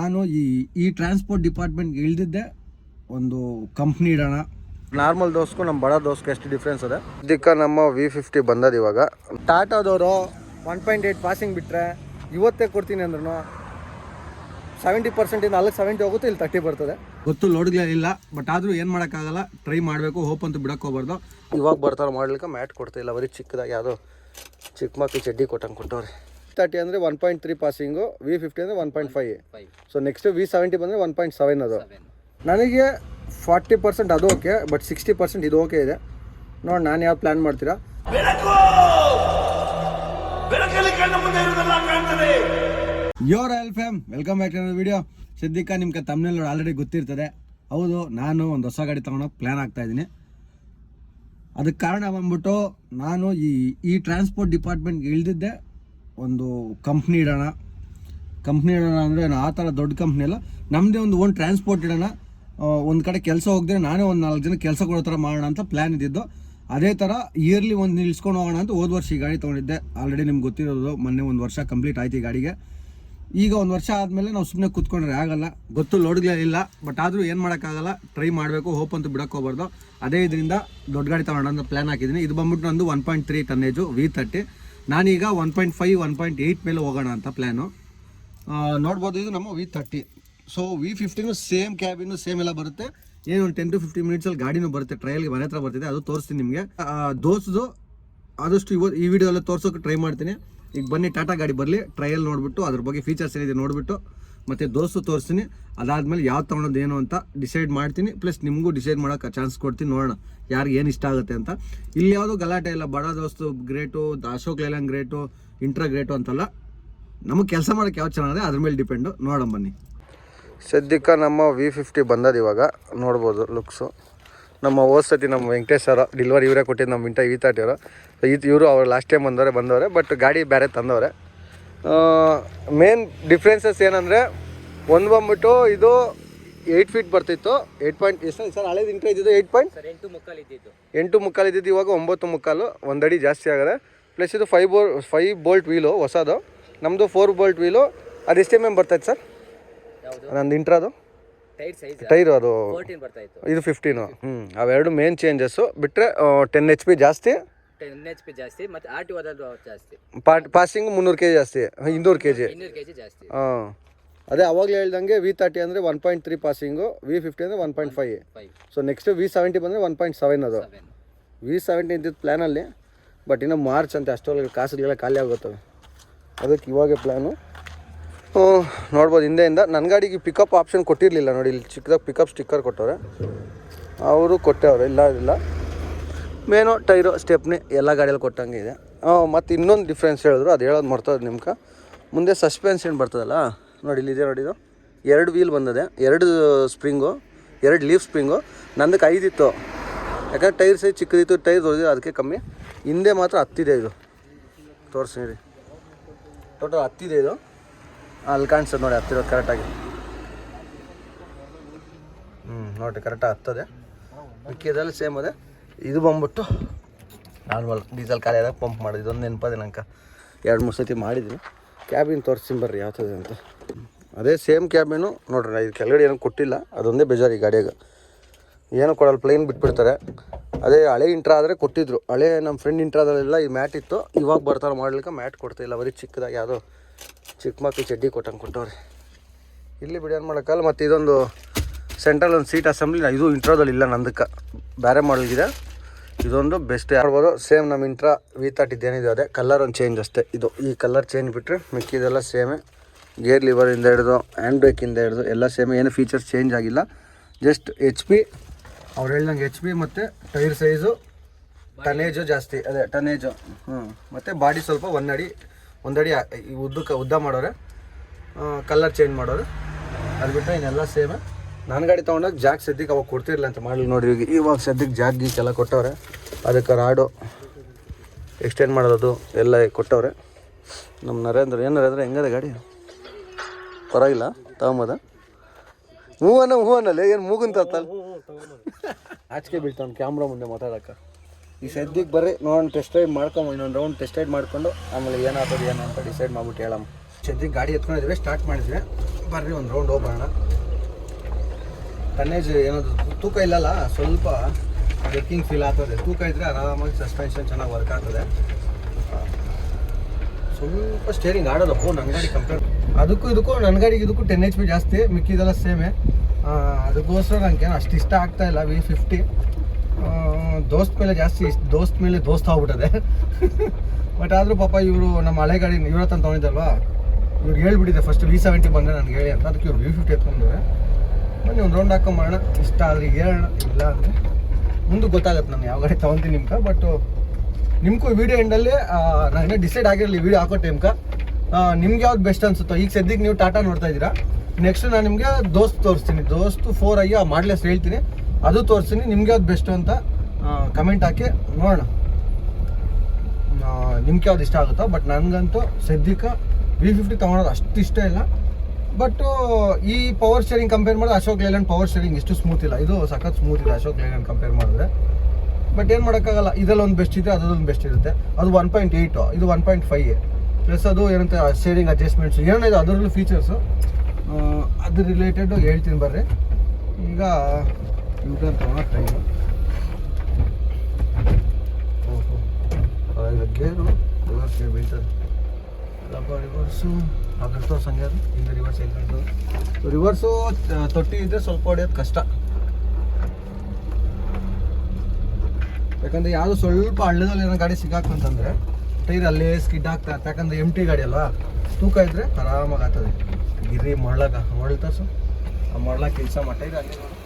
ನಾನು ಈ ಈ ಟ್ರಾನ್ಸ್ಪೋರ್ಟ್ ಡಿಪಾರ್ಟ್ಮೆಂಟ್ ಇಳಿದಿದ್ದೆ ಒಂದು ಕಂಪ್ನಿ ಇಡೋಣ. ನಾರ್ಮಲ್ ದೋಸ್ಗೂ ನಮ್ಮ ಬಡ ದೋಸ್ಗೆ ಎಷ್ಟು ಡಿಫ್ರೆನ್ಸ್ ಅದ? ದಿಕ್ಕ ನಮ್ಮ ವಿ ಫಿಫ್ಟಿ ಬಂದದ ಇವಾಗ. ಟಾಟಾದವರು ಒನ್ ಪಾಯಿಂಟ್ ಏಯ್ಟ್ ಪಾಸಿಂಗ್ ಬಿಟ್ಟರೆ ಇವತ್ತೇ ಕೊಡ್ತೀನಿ ಅಂದ್ರೂ ಸೆವೆಂಟಿ ಪರ್ಸೆಂಟಿಂದ ಅಲ್ಲಿಗೆ ಸೆವೆಂಟಿ ಹೋಗುತ್ತೆ ಇಲ್ಲಿ ತರ್ಟಿ ಬರ್ತದೆ. ಗೊತ್ತು ಲೋಡ್ಗಳಿಲ್ಲ ಬಟ್ ಆದರೂ ಏನು ಮಾಡೋಕ್ಕಾಗಲ್ಲ ಟ್ರೈ ಮಾಡಬೇಕು ಹೋಪ್ ಅಂತ ಬಿಡಕ್ಕೆ ಹೋಗ್ಬಾರ್ದು. ಇವಾಗ ಬರ್ತಾರೆ ಮಾಡ್ಲಿಕ್ಕೆ ಮ್ಯಾಟ್ ಕೊಡ್ತಾಯಿಲ್ಲ ಬರೀ ಚಿಕ್ಕದಾಗ ಯಾವುದೋ ಚಿಕ್ಕ ಮಕ್ಕಳು ಚಡ್ಡಿ ಕೊಟ್ಟಂಗೆ ಕೊಟ್ಟವ್ರೆ. ತರ್ಟಿ ಅಂದರೆ one point three passing V fifty ಅಂದರೆ one point five so next V seventy ಬಂದರೆ ಒನ್ ಪಾಯಿಂಟ್ ಸೆವೆನ್ ಅದು. ನನಗೆ ಫಾರ್ಟಿ ಪರ್ಸೆಂಟ್ ಅದು ಓಕೆ ಬಟ್ ಸಿಕ್ಸ್ಟಿ ಪರ್ಸೆಂಟ್ ಇದು ಓಕೆ ಇದೆ. ನೋಡಿ ನಾನು ಯಾವ ಪ್ಲ್ಯಾನ್ ಮಾಡ್ತೀರಾ? Your L fam welcome back to video ಸಿದ್ದಿಕ್ಕ ನಿಮ್ಗೆ ತಮ್ಮನೆಲ್ಲ ಆಲ್ರೆಡಿ ಗೊತ್ತಿರ್ತದೆ. ಹೌದು ನಾನು ಒಂದು ಹೊಸ ಗಾಡಿ ತೊಗೊಳಕ್ಕೆ ಪ್ಲ್ಯಾನ್ ಆಗ್ತಾ ಇದ್ದೀನಿ. ಅದಕ್ಕೆ ಕಾರಣ ಬಂದ್ಬಿಟ್ಟು ನಾನು ಈ ಈ ಟ್ರಾನ್ಸ್ಪೋರ್ಟ್ ಡಿಪಾರ್ಟ್ಮೆಂಟ್ಗೆ ಇಳಿದಿದ್ದೆ. ಒಂದು ಕಂಪ್ನಿ ಇಡೋಣ. ಕಂಪ್ನಿ ಇಡೋಣ ಅಂದರೆ ಆ ಥರ ದೊಡ್ಡ ಕಂಪ್ನಿ ಅಲ್ಲ. ನಮ್ಮದೇ ಒಂದು ಓನ್ ಟ್ರಾನ್ಸ್ಪೋರ್ಟ್ ಇಡೋಣ. ಒಂದು ಕಡೆ ಕೆಲಸ ಹೋಗದೆ ನಾನೇ ಒಂದು ನಾಲ್ಕು ಜನ ಕೆಲಸ ಕೊಡೋ ಥರ ಮಾಡೋಣ ಅಂತ ಪ್ಲ್ಯಾನ್ ಇದ್ದಿದ್ದು. ಅದೇ ಥರ ಇಯರ್ಲಿ ಒಂದು ನಿಲ್ಸ್ಕೊಂಡು ಹೋಗೋಣ ಅಂತ ಹೋದ ವರ್ಷ ಈ ಗಾಡಿ ತೊಗೊಂಡಿದ್ದೆ. ಆಲ್ರೆಡಿ ನಿಮ್ಗೆ ಗೊತ್ತಿರೋದು, ಮೊನ್ನೆ ಒಂದು ವರ್ಷ ಕಂಪ್ಲೀಟ್ ಆಯ್ತು ಈ ಗಾಡಿಗೆ. ಈಗ ಒಂದು ವರ್ಷ ಆದಮೇಲೆ ನಾವು ಸುಮ್ಮನೆ ಕೂತ್ಕೊಂಡ್ರೆ ಆಗಲ್ಲ. ಗೊತ್ತು ಲೋಡ್ಗಳಿಲ್ಲ ಬಟ್ ಆದರೂ ಏನು ಮಾಡೋಕ್ಕಾಗಲ್ಲ ಟ್ರೈ ಮಾಡಬೇಕು ಹೋಪ್ ಅಂತ ಬಿಡಕ್ಕೆ ಹೋಗ್ಬಾರ್ದು. ಅದೇ ಇದರಿಂದ ದೊಡ್ಡ ಗಾಡಿ ತೊಗೊಂಡು ಅಂತ ಪ್ಲ್ಯಾನ್ ಹಾಕಿದ್ದೀನಿ. ಇದು ಬಂದ್ಬಿಟ್ಟು ನಂದು one point three tonnage V thirty ನಾನೀಗ one point five one point eight ಮೇಲೆ ಹೋಗೋಣ ಅಂತ ಪ್ಲ್ಯಾನು ನೋಡ್ಬೋದು ಇದು ನಮ್ಮ ವಿ ತರ್ಟಿ ಸೊ ವಿ ಫಿಫ್ಟಿನೂ ಸೇಮ್ ಕ್ಯಾಬಿನು ಸೇಮ್ ಎಲ್ಲ ಬರುತ್ತೆ. ಏನು ಒಂದು ಟೆನ್ ಟು ಫಿಫ್ಟಿ ಮಿನಿಟ್ಸಲ್ಲಿ ಗಾಡಿನೂ ಬರುತ್ತೆ ಟ್ರಯಲ್ಗೆ ಮನೆ ಹತ್ರ ಬರ್ತಿದೆ, ಅದು ತೋರಿಸ್ತೀನಿ ನಿಮಗೆ. ದೋಸ್ದು ಆದಷ್ಟು ಇವ ಈ ವಿಡಿಯೋಲ್ಲ ತೋರ್ಸೋಕೆ ಟ್ರೈ ಮಾಡ್ತೀನಿ. ಈಗ ಬನ್ನಿ ಟಾಟಾ ಗಾಡಿ ಬರಲಿ ಟ್ರಯಲ್ ನೋಡಿಬಿಟ್ಟು, ಅದ್ರ ಬಗ್ಗೆ ಫೀಚರ್ಸ್ ಏನಿದೆ ನೋಡಿಬಿಟ್ಟು. ಮತ್ತು ದೋಸ್ತು ತೋರಿಸ್ತೀನಿ. ಅದಾದಮೇಲೆ ಯಾವ್ದು ತೊಗೊಳೋದು ಏನು ಅಂತ ಡಿಸೈಡ್ ಮಾಡ್ತೀನಿ. ಪ್ಲಸ್ ನಿಮಗೂ ಡಿಸೈಡ್ ಮಾಡೋಕೆ ಚಾನ್ಸ್ ಕೊಡ್ತೀನಿ. ನೋಡೋಣ ಯಾರಿಗೆ ಏನು ಇಷ್ಟ ಆಗುತ್ತೆ ಅಂತ. ಇಲ್ಲಿ ಯಾವುದೋ ಗಲಾಟೆ ಇಲ್ಲ. Bada Dost great, Ashok Leyland great, Intra great ಅಂತಲ್ಲ. ನಮಗೆ ಕೆಲಸ ಮಾಡೋಕ್ಕೆ ಯಾವ್ದು ಚೆನ್ನಾಗಿದೆ ಅದ್ರ ಮೇಲೆ ಡಿಪೆಂಡು ನೋಡೋಣ ಬನ್ನಿ. ಸದ್ಯಕ್ಕೆ ನಮ್ಮ ವಿ ಫಿಫ್ಟಿ ಬಂದದ ಇವಾಗ. ನೋಡ್ಬೋದು ಲುಕ್ಸು ನಮ್ಮ ಹೋದ ಸತಿ ನಮ್ಮ ವೆಂಕಟೇಶ್ ಸರ್ ಡಿಲ್ವರಿ ಇವರೇ ಕೊಟ್ಟಿದ್ದು ನಮ್ಮ ಇಂಟ ಈ ತಾಟಿಯವರು ಈ ಇವರು ಅವ್ರು ಲಾಸ್ಟ್ ಟೈಮ್ ಬಂದವರೆ ಬಂದವರೆ ಬಟ್ ಗಾಡಿ ಬೇರೆ ತಂದವ್ರೆ. ಮೇನ್ ಡಿಫ್ರೆನ್ಸಸ್ ಏನಂದರೆ ಒಂದು ಬಂದ್ಬಿಟ್ಟು ಇದು ಏಯ್ಟ್ ಫೀಟ್ ಬರ್ತಿತ್ತು. ಏಯ್ಟ್ ಪಾಯಿಂಟ್ ಎಷ್ಟು ಸರ್ ಹಳೇದು ಇಂಟ್ರ ಇದ್ದಿದ್ದು ಏಯ್ಟ್ ಪಾಯಿಂಟ್ ಎಂಟು ಮುಕ್ಕಾಲು ಇದ್ದಿದ್ದು. ಎಂಟು ಮುಕ್ಕಾಲು ಇದ್ದಿದ್ದು ಇವಾಗ ಒಂಬತ್ತು ಮುಕ್ಕಾಲು ಒಂದು ಅಡಿ ಜಾಸ್ತಿ ಆಗಿದೆ. ಪ್ಲಸ್ ಇದು five bolt five bolt wheel ಹೊಸದು. ನಮ್ಮದು ಫೋರ್ ಬೋಲ್ಟ್ ವೀಲು ಅದು ಎಷ್ಟು ಎಂ ಎಂ ಬರ್ತೈತೆ ಸರ್? ನಂದು ಇಂಟ್ರದು ಟೈರ್ ಅದು. ಇದು ಫಿಫ್ಟೀನು ಹ್ಞೂ ಅವೆರಡು ಮೇನ್ ಚೇಂಜಸ್ಸು ಬಿಟ್ಟರೆ ಟೆನ್ ಎಚ್ ಪಿ ಜಾಸ್ತಿ. ಎಚ್ ಪಿ ಜಾಸ್ತಿ ಮತ್ತೆ ಆರ್ ಟಿ ಜಾಸ್ತಿ. ಪಾಸಿಂಗ್ ಮುನ್ನೂರು ಕೆ ಜಿ ಜಾಸ್ತಿ ಇನ್ನೂರು ಕೆ ಜಿ ಇನ್ನೂರು ಕೆಜಿ ಜಾಸ್ತಿ. ಹಾಂ. ಅದೇ ಅವಾಗಲೇ ಹೇಳ್ದಂಗೆ ವಿ ತರ್ಟಿ ಅಂದರೆ one point three passing V fifty ಅಂದರೆ one point five so next V seventy ಬಂದರೆ ಒನ್ ಪಾಯಿಂಟ್ ಸೆವೆನ್ ಅದು. ವಿ ಸೆವೆಂಟಿ ಇದ್ದಿದ್ದು ಪ್ಲ್ಯಾನಲ್ಲಿ ಬಟ್ ಇನ್ನು ಮಾರ್ಚ್ ಅಂತ ಅಷ್ಟೊಳಗೆ ಕಾಸುಗಳೆಲ್ಲ ಖಾಲಿ ಆಗುತ್ತವೆ ಅದಕ್ಕೆ ಇವಾಗೆ ಪ್ಲ್ಯಾನು ನೋಡ್ಬೋದು ಹಿಂದೆಯಿಂದ. ನನ್ನ ಗಾಡಿಗೆ ಪಿಕಪ್ ಆಪ್ಷನ್ ಕೊಟ್ಟಿರಲಿಲ್ಲ ನೋಡಿ ಇಲ್ಲಿ ಚಿಕ್ಕದಾಗಿ ಪಿಕಪ್ ಸ್ಟಿಕ್ಕರ್ ಕೊಟ್ಟವ್ರೆ. ಅವರು ಕೊಟ್ಟವ್ರೆ ಇಲ್ಲ ಇಲ್ಲ. ಮೇನು, ಟೈರು, ಸ್ಟೆಪ್ನಿ ಎಲ್ಲ ಗಾಡಿಯಲ್ಲಿ ಕೊಟ್ಟಂಗೆ ಇದೆ. ಮತ್ತು ಇನ್ನೊಂದು ಡಿಫ್ರೆನ್ಸ್ ಹೇಳಿದ್ರು, ಅದು ಹೇಳೋದು ಮರ್ತದೆ ನಿಮ್ಗೆ. ಮುಂದೆ ಸಸ್ಪೆನ್ಷನ್ ಬರ್ತದಲ್ಲ, ನೋಡಿ ಇಲ್ಲಿದೆ ನೋಡಿ ಇದು. ಎರಡು ವೀಲ್ ಬಂದಿದೆ, ಎರಡು ಸ್ಪ್ರಿಂಗು ಎರಡು ಲೀಫ್ ಸ್ಪ್ರಿಂಗು ನಂದಕ್ಕೆ ಐದಿತ್ತು. ಯಾಕಂದ್ರೆ ಟೈರ್ ಸೈಜ್ ಚಿಕ್ಕದಿತ್ತು ಟೈರ್ ದೊಡ್ಡದಿದೆ ಅದಕ್ಕೆ ಕಮ್ಮಿ. ಹಿಂದೆ ಮಾತ್ರ ಹತ್ತಿದೆ ಇದು. ತೋರಿಸಿ ರೀ. ಟೋಟಲ್ ಹತ್ತಿದೆ ಇದು. ಅಲ್ಲಿ ಕಾಣಿಸ್ತದೆ ನೋಡಿ, ಹತ್ತಿರೋದು ಕರೆಕ್ಟಾಗಿ ಹ್ಞೂ ನೋಡಿರಿ ಕರೆಕ್ಟಾಗಿ ಹತ್ತದೆ. ಮಿಕ್ಕಿದ್ರಲ್ಲಿ ಸೇಮ್ ಅದೇ. ಇದು ಬಂದ್ಬಿಟ್ಟು ನಾರ್ಮಲ್ ಡೀಸೆಲ್ ಖಾಲಿ ಆದಾಗ ಪಂಪ್ ಮಾಡಿದ್ವಿ ಇದೊಂದು ನೆನಪದೆ ನಂಗೆ ಎರಡು ಮೂರು ಸತಿ ಮಾಡಿದ್ವಿ ಕ್ಯಾಬಿನ್ ತೋರಿಸ್ತೀನಿ ಬರ್ರಿ ಥರ ಅಂತ. ಅದೇ ಸೇಮ್ ಕ್ಯಾಬಿನು, ನೋಡ್ರಿ ಇದು ಕೆಳಗಡೆ ಏನೂ ಕೊಟ್ಟಿಲ್ಲ. ಅದೊಂದೇ ಬೇಜಾರು ಈ ಗಾಡಿಯಾಗ. ಏನೂ ಕೊಡಲ್ಲ ಪ್ಲೇನ್ ಬಿಟ್ಬಿಡ್ತಾರೆ. ಅದೇ ಹಳೆ ಇಂಟ್ರಾ ಆದರೆ ಕೊಟ್ಟಿದ್ರು. ಹಳೆ ನಮ್ಮ ಫ್ರೆಂಡ್ ಇಂಟ್ರಾದಲ್ಲೆಲ್ಲ ಈ ಮ್ಯಾಟ್ ಇತ್ತು. ಇವಾಗ ಬರ್ತಾರೆ ಮಾಡ್ಲಿಕ್ಕೆ ಮ್ಯಾಟ್ ಕೊಡ್ತಾಯಿಲ್ಲ ಬರೀ ಚಿಕ್ಕದಾಗಿ ಯಾವುದೋ ಚಿಕ್ಕ ಮಕ್ಕಳು ಚಡ್ಡಿ ಕೊಟ್ಟಂಗೆ ಕೊಟ್ಟವ್ರಿ. ಇಲ್ಲಿ ಬಿಡಿ, ಏನು ಮಾಡೋಕ್ಕಲ್ಲ. ಮತ್ತು ಇದೊಂದು ಸೆಂಟ್ರಲ್ ಒಂದು ಸೀಟ್ ಅಸೆಂಬ್ಲಿ. ಇದು ಇಂಟ್ರೋದಲ್ಲಿ ಇಲ್ಲ ನಂದಕ್ಕೆ. ಬೇರೆ ಮಾಡಲ್ಗಿದೆ ಇದೊಂದು ಬೆಸ್ಟ್ ಯಾರ್ಬೋದು ಸೇಮ್ ನಮ್ಮ ಇಂಟ್ರಾ ವಿ ತರ್ಟಿದ್ದು ಏನಿದೆ ಅದೇ. ಕಲರ್ ಒಂದು ಚೇಂಜ್ ಅಷ್ಟೇ. ಇದು ಈ ಕಲರ್ ಚೇಂಜ್ ಬಿಟ್ಟರೆ ಮಿಕ್ಕಿದೆಲ್ಲ ಸೇಮೇ ಗೇರ್ ಲಿವರಿಂದ ಹಿಡಿದು ಹ್ಯಾಂಡ್ ಬ್ರೇಕಿಂದ ಹಿಡಿದು ಎಲ್ಲ ಸೇಮೇ ಏನು ಫೀಚರ್ಸ್ ಚೇಂಜ್ ಆಗಿಲ್ಲ. ಜಸ್ಟ್ ಎಚ್ ಪಿ ಅವ್ರು ಹೇಳ್ದಂಗೆ ಎಚ್ ಪಿ ಮತ್ತು ಟೈರ್ ಸೈಜು ಟನೇಜು ಜಾಸ್ತಿ. ಅದೇ ಟನೇಜು ಹ್ಞೂ ಮತ್ತು ಬಾಡಿ ಸ್ವಲ್ಪ ಒಂದಡಿ ಒಂದಡಿ ಉದ್ದಕ್ಕೆ ಉದ್ದ ಮಾಡೋರೆ. ಕಲರ್ ಚೇಂಜ್ ಮಾಡೋರು. ಅದು ಬಿಟ್ಟರೆ ಇನ್ನೆಲ್ಲ ಸೇಮ್ ನನ್ನ ಗಾಡಿ ತೊಗೊಂಡಾಗ ಜಾಕ್ ಸದ್ಯಕ್ಕೆ ಅವಾಗ ಕೊಡ್ತಿರ್ಲಿಲ್ಲ ಅಂತ ಮಾಡಲಿ ನೋಡಿ ಈಗ ಇವಾಗ ಸದ್ಯಕ್ಕೆ ಜಾಕ್ ಗೀಕ್ ಎಲ್ಲ ಕೊಟ್ಟವ್ರೆ. ಅದಕ್ಕೆ ರಾಡು ಎಕ್ಸ್ಟೆಂಡ್ ಮಾಡೋದು ಎಲ್ಲ ಕೊಟ್ಟವ್ರೆ. ನಮ್ಮ ನರೇಂದ್ರ ಏನು ನರೇಂದ್ರ ಹೆಂಗದೆ ಗಾಡಿ? ಪರವಾಗಿಲ್ಲ ತಗೊಂಬೋದ? ಹೂವನ್ನ ಅನ್ನೋ ಹ್ಞೂ ಮೂಗುನ್ ಏನು ಮೂಗುಂತ ಆಚೆಗೆ ಬೀಳ್ತಾವ್ನು ಕ್ಯಾಮ್ರಾ ಮುಂದೆ ಮಾತಾಡೋಕೆ. ಈ ಸದ್ಯಕ್ಕೆ ಬರ್ರಿ ನೋಡೋಣ ಟೆಸ್ಟ್ ರೈಡ್ ಮಾಡ್ಕೊಂಡು ಇನ್ನೊಂದು ರೌಂಡ್ ಟೆಸ್ಟ್ ರೈಡ್ ಮಾಡ್ಕೊಂಡು ಆಮೇಲೆ ಏನಾಗ್ತದೆ ಏನು ಅಂತ ಡಿಸೈಡ್ ಮಾಡ್ಬಿಟ್ಟು ಹೇಳಮ್ಮ. ಸದ್ಯಕ್ಕೆ ಗಾಡಿ ಎತ್ಕೊಂಡಿದ್ವಿ ಸ್ಟಾರ್ಟ್ ಮಾಡಿದ್ವಿ. ಬರ್ರಿ ಒಂದು ರೌಂಡ್ ಹೋಗೋಣ ಟನ್ನೇಜ್ ಏನಾದ್ರು ತೂಕ ಇಲ್ಲಲ್ಲ, ಸ್ವಲ್ಪ ಜರ್ಕಿಂಗ್ ಫೀಲ್ ಆಗ್ತದೆ. ತೂಕ ಇದ್ದರೆ ಆರಾಮಾಗಿ ಸಸ್ಪೆನ್ಷನ್ ಚೆನ್ನಾಗಿ ವರ್ಕ್ ಆಗ್ತದೆ. ಸ್ವಲ್ಪ ಸ್ಟೇರಿಂಗ್ ಆಡೋದಪ್ಪ ನನ್ನ ಗಾಡಿ ಕಂಪೇರ್ ಅದಕ್ಕೂ ಇದಕ್ಕೂ ನನ್ನ ಗಾಡಿಗೆ ಇದಕ್ಕೂ ಟೆನ್ ಎಚ್ ಪಿ ಜಾಸ್ತಿ, ಮಿಕ್ಕಿದೆಲ್ಲ ಸೇಮೇ ಅದಕ್ಕೋಸ್ಕರ ನನಗೆ ಅಷ್ಟು ಇಷ್ಟ ಆಗ್ತಾ ಇಲ್ಲ ವಿ ಫಿಫ್ಟಿ ದೋಸ್ತ್ ಮೇಲೆ ಜಾಸ್ತಿ ದೋಸ್ತ್ ಮೇಲೆ ದೋಸ್ತ್ ಆಗ್ಬಿಟ್ಟದೆ. ಬಟ್ ಆದರೂ ಪಾಪ ಇವರು ನಮ್ಮ ಹಳೆ ಗಾಡಿ ಇವ್ರ ಹತ್ರ ತೊಗೊಂಡಿದ್ದಲ್ವಾ? ಇವ್ರಿಗೆ ಹೇಳ್ಬಿಟ್ಟಿದೆ ಫಸ್ಟ್ ವಿ ಸೆವೆಂಟಿ ಬಂದರೆ ನನಗೆ ಹೇಳಿ ಅಂತ. ಅದಕ್ಕೆ ಇವ್ರು ವಿ ಫಿಫ್ಟಿ ಎತ್ಕೊಂಡ್ರೆ. ಬನ್ನಿ, ಒಂದು ರೌಂಡ್ ಮಾಡೋಣ. ಇಷ್ಟ ಆದರೆ ಹೇಳೋಣ. ಇಲ್ಲ ಅಂದರೆ ಮುಂದೆ ಗೊತ್ತಾಗುತ್ತೆ ನಾನು ಯಾವ ಗಾಡಿ ತೊಗೊತೀನಿ ನಿಮ್ಗೆ. ಬಟ್ ನಿಮ್ಗೂ ವೀಡಿಯೋ ಎಂಡಲ್ಲಿ ನಾನು ಡಿಸೈಡ್ ಆಗಿರಲಿ ವೀಡಿಯೋ ಹಾಕೋ ಟೈಮ್ಕ ನಿಮ್ಗೆ ಯಾವ್ದು ಬೆಸ್ಟ್ ಅನ್ಸುತ್ತೋ, ಈಗ ಸದ್ಯಕ್ಕೆ ನೀವು ಟಾಟಾ ನೋಡ್ತಾ ಇದ್ದೀರಾ? ನೆಕ್ಸ್ಟ್ ನಾನು ನಿಮಗೆ ದೋಸ್ತ್ ತೋರಿಸ್ತೀನಿ. ದೋಸ್ತು ಫೋರ್ ಆಗಿ ಆ ಮಾಡ್ಲೆಸ್ ಹೇಳ್ತೀನಿ. ಅದು ತೋರಿಸ್ತೀನಿ, ನಿಮ್ಗೆ ಯಾವ್ದು ಬೆಸ್ಟು ಅಂತ ಕಮೆಂಟ್ ಹಾಕಿ ನೋಡೋಣ. ನಿಮ್ಗೆ ಯಾವ್ದು ಇಷ್ಟ ಆಗುತ್ತೋ ಬಟ್ ನನಗಂತೂ ಸದ್ಯಕ್ಕೆ ವಿ ಫಿಫ್ಟಿ ತೊಗೊಳೋದು ಅಷ್ಟು ಇಷ್ಟ ಇಲ್ಲ. ಬಟ್ ಈ ಪವರ್ ಸ್ಟೇರಿಂಗ್ ಕಂಪೇರ್ ಮಾಡಿದ್ರೆ ಅಶೋಕ್ ಲೇಲ್ಯಾಂಡ್ ಪವರ್ ಸ್ಟೇರಿಂಗ್ ಇಷ್ಟು ಸ್ಮೂತ್ ಇಲ್ಲ. ಇದು ಸಖತ್ ಸ್ಮೂತ್ ಇದೆ ಅಶೋಕ್ ಲೇಲ್ಯಾಂಡ್ ಕಂಪೇರ್ ಮಾಡಿದ್ರೆ. ಬಟ್ ಏನು ಮಾಡೋಕ್ಕಾಗಲ್ಲ. ಇದರಲ್ಲಿ ಒಂದು ಬೆಸ್ಟ್ ಇದೆ, ಅದರಲ್ಲೊಂದು ಬೆಸ್ಟ್ ಇರುತ್ತೆ. ಅದು ಒನ್ ಪಾಯಿಂಟ್ ಏಯ್ಟು ಇದು ಒನ್ ಪಾಯಿಂಟ್ ಫೈವ್ ಪ್ಲಸ್ ಅದು ಏನಂತ ಶೇರಿಂಗ್ ಅಡ್ಜಸ್ಟ್ಮೆಂಟ್ಸ್ ಏನಿದೆ ಅದರಲ್ಲೂ ಫೀಚರ್ಸು ಅದ್ರ ರಿಲೇಟೆಡ್ ಹೇಳ್ತೀನಿ ಬರ್ರಿ. ಈಗ ಯೂಟರ್ನ್ ತೊಗೊಳೋ ಟೈಮು ಓಹೋ. ಗೇರು ರಿವರ್ಸ್ ಗೇರ್ ಬೀಳ್ತದೆ. ರಿವರ್ಸು ಅದ್ರ ತೋರ್ಸಂಗೆ ಅದು, ಹಿಂದೆ ರಿವರ್ಸ್ ಹೆಂಗೆ ರಿವರ್ಸು ತೊಟ್ಟಿ ಇದ್ದರೆ ಸ್ವಲ್ಪ ಹೊಡೆಯೋದು ಕಷ್ಟ. ಯಾಕಂದ್ರೆ ಯಾವುದು ಸ್ವಲ್ಪ ಹಳ್ಳದಲ್ಲಿ ಏನೋ ಗಾಡಿ ಸಿಗಾಕಂತಂದ್ರೆ ಟೈರ್ ಅಲ್ಲೇ ಸ್ಕಿಡ್ ಆಗ್ತಾ ಇರುತ್ತೆ. ಯಾಕಂದ್ರೆ ಎಂ ಟಿ ಗಾಡಿ ಅಲ್ವಾ? ತೂಕ ಇದ್ರೆ ಆರಾಮಾಗಿ ಆಗ್ತದೆ. ಗಿರಿ ಮರಳಕ ಮೊಳ್ ತರ್ಸು ಆ ಮೊಳ್ಳ ಕೆಲಸ ಮಟ್ಟ ಇದೆ ಅಲ್ಲಿ ನೋಡು.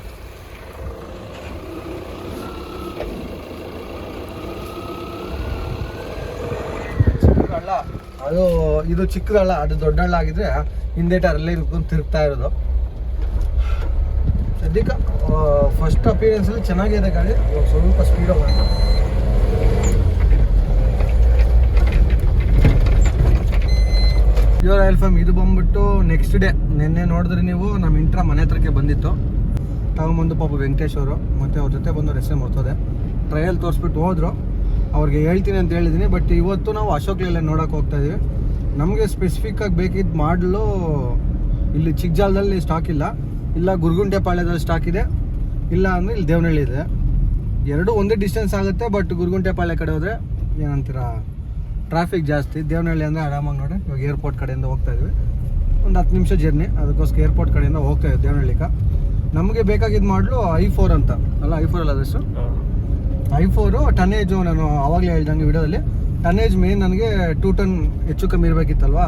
ಚಿಕ್ಕದ್ ಹಳ್ಳ ಅದು ಇದು ಚಿಕ್ಕದಲ್ಲ, ಅದು ದೊಡ್ಡ ಹಳ್ಳ ಆಗಿದ್ರೆ ಹಿಂದೆ ಟರಲ್ಲೇ ಇರ್ಕೊಂಡು ತಿರುಗ್ತಾ ಇರೋದು. ಸದ್ಯಕ್ಕ ಫಸ್ಟ್ ಅಪಿಯರೆನ್ಸಲ್ಲಿ ಚೆನ್ನಾಗಿದೆ ಗಾಡಿ. ಸ್ವಲ್ಪ ಸ್ಪೀಡ್ ಹೋಗೋಣ ಪ್ಯೂರ್ ಆಯಿಲ್ ಫಾರ್ಮ್ ಇದು ಬಂದ್ಬಿಟ್ಟು ನೆಕ್ಸ್ಟ್ ಡೇ ನಿನ್ನೆ ನೋಡಿದ್ರೆ ನೀವು ನಮ್ಮ ಇಂಟ್ರ ಮನೆ ಹತ್ರಕ್ಕೆ ಬಂದಿತ್ತು. ತಗೊಂಬಂದು ಪಾಪ ವೆಂಕಟೇಶ್ ಅವರು, ಮತ್ತು ಅವ್ರ ಜೊತೆ ಬಂದು ಹೆಸರು ಮಾಡ್ತದೆ ಟ್ರಯಲ್ ತೋರಿಸ್ಬಿಟ್ಟು ಹೋದ್ರು. ಅವ್ರಿಗೆ ಹೇಳ್ತೀನಿ ಅಂತ ಹೇಳಿದ್ದೀನಿ. ಬಟ್ ಇವತ್ತು ನಾವು ಅಶೋಕ್ ಲೇಲೆ ನೋಡೋಕೆ ಹೋಗ್ತಾ ಇದೀವಿ. ನಮಗೆ ಸ್ಪೆಸಿಫಿಕ್ಕಾಗಿ ಬೇಕಿದ್ದ ಮಾಡಲು ಇಲ್ಲಿ ಚಿಕ್ಕಜಾಲದಲ್ಲಿ ಸ್ಟಾಕ್ ಇಲ್ಲ. ಇಲ್ಲ ಗುರುಗುಂಟೆ ಪಾಳ್ಯದಲ್ಲಿ ಸ್ಟಾಕ್ ಇದೆ. ಇಲ್ಲ ಅಂದರೆ ಇಲ್ಲಿ ದೇವನಹಳ್ಳಿ ಇದೆ. ಎರಡು ಒಂದೇ ಡಿಸ್ಟೆನ್ಸ್ ಆಗುತ್ತೆ ಬಟ್ ಗುರುಗುಂಟೆ ಪಾಳ್ಯ ಕಡೆ ಹೋದರೆ ಏನಂತೀರ ಟ್ರಾಫಿಕ್ ಜಾಸ್ತಿ. ದೇವನಹಳ್ಳಿ ಅಂದರೆ ಆರಾಮಾಗಿ ನೋಡಿ, ಇವಾಗ ಏರ್ಪೋರ್ಟ್ ಕಡೆಯಿಂದ ಹೋಗ್ತಾ ಇದ್ವಿ. ಒಂದು ಹತ್ತು ನಿಮಿಷ ಜರ್ನಿ ಅದಕ್ಕೋಸ್ಕರ ಏರ್ಪೋರ್ಟ್ ಕಡೆಯಿಂದ ಹೋಗ್ತಾ ಇದ್ದೀವಿ ದೇವನಹಳ್ಳಿಗೆ ನಮಗೆ ಬೇಕಾಗಿದ್ದು ಮಾಡಲು ಐ ಫೋರ್ ಅಂತ. ಅಲ್ಲ ಐ ಫೋರ್ ಅಲ್ಲ ಅದಷ್ಟು ಐ ಫೋರು ಟನ್ನೇಜು ನಾನು ಆವಾಗಲೇ ಹೇಳ್ದಂಗೆ ವಿಡಿಯೋದಲ್ಲಿ. ಟನ್ನೇಜ್ ಮೇನ್ ನನಗೆ ಟೂ ಟನ್ ಹೆಚ್ಚು ಕಮ್ಮಿ ಇರಬೇಕಿತ್ತಲ್ವಾ?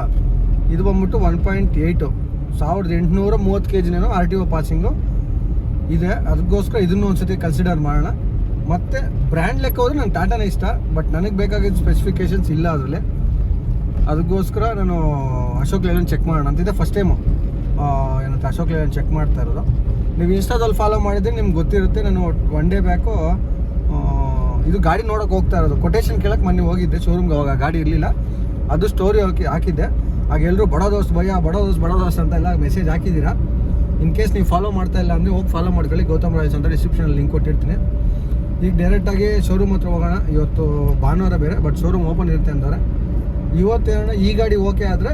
ಇದು ಬಂದ್ಬಿಟ್ಟು ಒನ್ ಪಾಯಿಂಟ್ ಏಯ್ಟು ಸಾವಿರದ ಎಂಟುನೂರ ಮೂವತ್ತು ಕೆ ಜಿನೇನೋ ಆರ್ ಟಿ ಒ ಪಾಸಿಂಗು ಇದೆ ಅದಕ್ಕೋಸ್ಕರ ಇದನ್ನು ಒಂದ್ಸತಿ ಕನ್ಸಿಡರ್ ಮಾಡೋಣ. ಮತ್ತು ಬ್ರ್ಯಾಂಡ್ ಲೆಕ್ಕ ಹೋದ್ರೆ ನಂಗೆ ಟಾಟಾನೇ ಇಷ್ಟ ಬಟ್ ನನಗೆ ಬೇಕಾಗಿದ್ದ ಸ್ಪೆಸಿಫಿಕೇಶನ್ಸ್ ಇಲ್ಲ ಅದರಲ್ಲಿ. ಅದಕ್ಕೋಸ್ಕರ ನಾನು ಅಶೋಕ್ ಲೇಲನ್ ಚೆಕ್ ಮಾಡೋಣ ಅಂತಿದೆ ಫಸ್ಟ್ ಟೈಮು ಏನಂತ ಅಶೋಕ್ ಲೇಲನ್ ಚೆಕ್ ಮಾಡ್ತಾ ಇರೋದು. ನೀವು ಇನ್ಸ್ಟಾದಲ್ಲಿ ಫಾಲೋ ಮಾಡಿದರೆ ನಿಮ್ಗೆ ಗೊತ್ತಿರುತ್ತೆ, ನಾನು ಒನ್ ಡೇ ಬ್ಯಾಕು ಇದು ಗಾಡಿ ನೋಡೋಕೆ ಹೋಗ್ತಾ ಇರೋದು. ಕೊಟೇಶನ್ ಕೇಳಕ್ಕೆ ಮೊನ್ನೆ ಹೋಗಿದ್ದೆ ಶೋರೂಮ್ಗೆ ಅವಾಗ. ಗಾಡಿ ಇರಲಿಲ್ಲ. ಅದು ಸ್ಟೋರಿ ಹಾಕಿ ಹಾಕಿದ್ದೆ. ಆಗ ಎಲ್ಲರೂ ಬಡ ದೋಸ್ತ್ ಭಯ, ಬಡ ದೋಸ್ತ್ ಬಡ ದೋಸ್ತ್ ಅಂತ ಎಲ್ಲ ಮೆಸೇಜ್ ಹಾಕಿದ್ದೀರಾ? ಇನ್ ಕೇಸ್ ನೀವು ಫಾಲೋ ಮಾಡ್ತಾ ಇಲ್ಲ ಅಂದರೆ ಹೋಗಿ ಫಾಲೋ ಮಾಡ್ಕೊಳ್ಳಿ. ಗೌತಮ್ ರಾಜ್ ಅಂತ ಡಿಸ್ಕ್ರಿಪ್ಷನಲ್ಲಿ ಲಿಂಕ್ ಕೊಟ್ಟಿರ್ತೀನಿ. ಈಗ ಡೈರೆಕ್ಟಾಗಿ ಶೋರೂಮ್ ಹತ್ರ ಹೋಗೋಣ. ಇವತ್ತು ಭಾನುವಾರ ಬೇರೆ ಬಟ್ ಶೋರೂಮ್ ಓಪನ್ ಇರುತ್ತೆ ಅಂತಾರೆ. ಏನೋ ಈ ಗಾಡಿ ಓಕೆ ಆದರೆ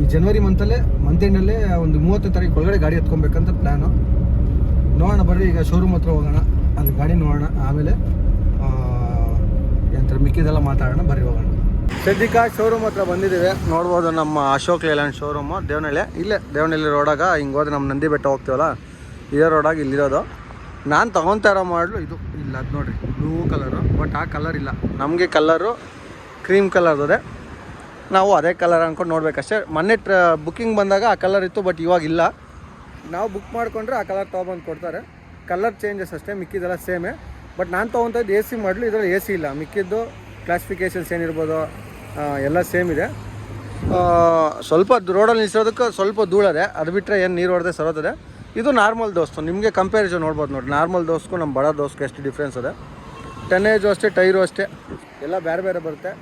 ಈ ಜನವರಿ ಮಂತಲ್ಲೇ ಮಂತ್ ಎಂಡಲ್ಲೇ ಒಂದು ಮೂವತ್ತು ತಾರೀಕು ಒಳಗಡೆ ಗಾಡಿ ಎತ್ಕೊಬೇಕಂತ ಪ್ಲ್ಯಾನು ನೋಡೋಣ, ಬರ್ರಿ, ಈಗ ಶೋರೂಮ್ ಹತ್ರ ಹೋಗೋಣ. ಅಲ್ಲಿ ಗಾಡಿ ನೋಡೋಣ, ಆಮೇಲೆ ಎಂತ ಮಿಕ್ಕಿದೆಲ್ಲ ಮಾತಾಡೋಣ, ಬರೀ ಹೋಗೋಣ. ಸದ್ಯಕ್ಕೆ ಶೋರೂಮ್ ಹತ್ರ ಬಂದಿದ್ದೀವಿ. ನೋಡ್ಬೋದು ನಮ್ಮ ಅಶೋಕ್ ಲೇಲ್ಯಾಂಡ್ ಶೋರೂಮು ದೇವನಹಳ್ಳಿ. ಇಲ್ಲೇ ದೇವನಹಳ್ಳಿ ರೋಡಾಗ ಹಿಂಗೆ ಹೋದ್ರೆ ನಮ್ಮ ನಂದಿ ಬೆಟ್ಟ ಹೋಗ್ತೀವಲ್ಲ? ಇದೇ ರೋಡಾಗ ಇಲ್ಲಿರೋದು. ನಾನು ತಗೊತಾ ಇರೋ ಮಾಡಲು ಇದು. ಇಲ್ಲ, ಅದು ನೋಡಿರಿ ಬ್ಲೂ ಕಲರು ಬಟ್ ಆ ಕಲರ್ ಇಲ್ಲ. ನಮಗೆ ಕಲರು ಕ್ರೀಮ್ ಕಲರ್ ಅದೇ. ನಾವು ಅದೇ ಕಲರ್ ಅಂದ್ಕೊಂಡು ನೋಡ್ಬೇಕಷ್ಟೇ. ಮೊನ್ನೆ ಟ್ರ ಬುಕ್ಕಿಂಗ್ ಬಂದಾಗ ಆ ಕಲರ್ ಇತ್ತು ಬಟ್ ಇವಾಗ ಇಲ್ಲ. ನಾವು ಬುಕ್ ಮಾಡಿಕೊಂಡ್ರೆ ಆ ಕಲರ್ ತೊಗೊಬಂದು ಕೊಡ್ತಾರೆ. ಕಲರ್ ಚೇಂಜಸ್ ಅಷ್ಟೇ, ಮಿಕ್ಕಿದೆಲ್ಲ ಸೇಮೇ ಬಟ್ ನಾನು ತೊಗೊತದ್ದು ಎ ಸಿ ಮಾಡಲು, ಇದರಲ್ಲಿ ಎ ಸಿ ಇಲ್ಲ. ಮಿಕ್ಕಿದ್ದು ಕ್ಲಾಸಿಫಿಕೇಷನ್ಸ್ ಏನಿರ್ಬೋದು ಎಲ್ಲ ಸೇಮ್ ಇದೆ. ಸ್ವಲ್ಪ ರೋಡಲ್ಲಿ ನಿಲ್ಸೋದಕ್ಕೆ ಸ್ವಲ್ಪ ಧೂಳದೆ. ಅದು ಬಿಟ್ಟರೆ ಏನು ನೀರು ಹೊಡೆದೆ ಸರೋತದೆ. ಇದು ನಾರ್ಮಲ್ ದೋಸ್ತು ನಿಮಗೆ ಕಂಪ್ಯಾರಿಸನ್ ನೋಡ್ಬೋದು ನೋಡಿ ನಾರ್ಮಲ್ ದೋಸ್ಗೂ ನಮ್ಮ ಬಡ ದೋಸ್ಕು ಎಷ್ಟು ಡಿಫ್ರೆನ್ಸ್ ಇದೆ ಏಜು ಅಷ್ಟೇ ಟೈರು ಅಷ್ಟೇ. ಎಲ್ಲ ಬೇರೆ ಬೇರೆ ಬರುತ್ತೆ.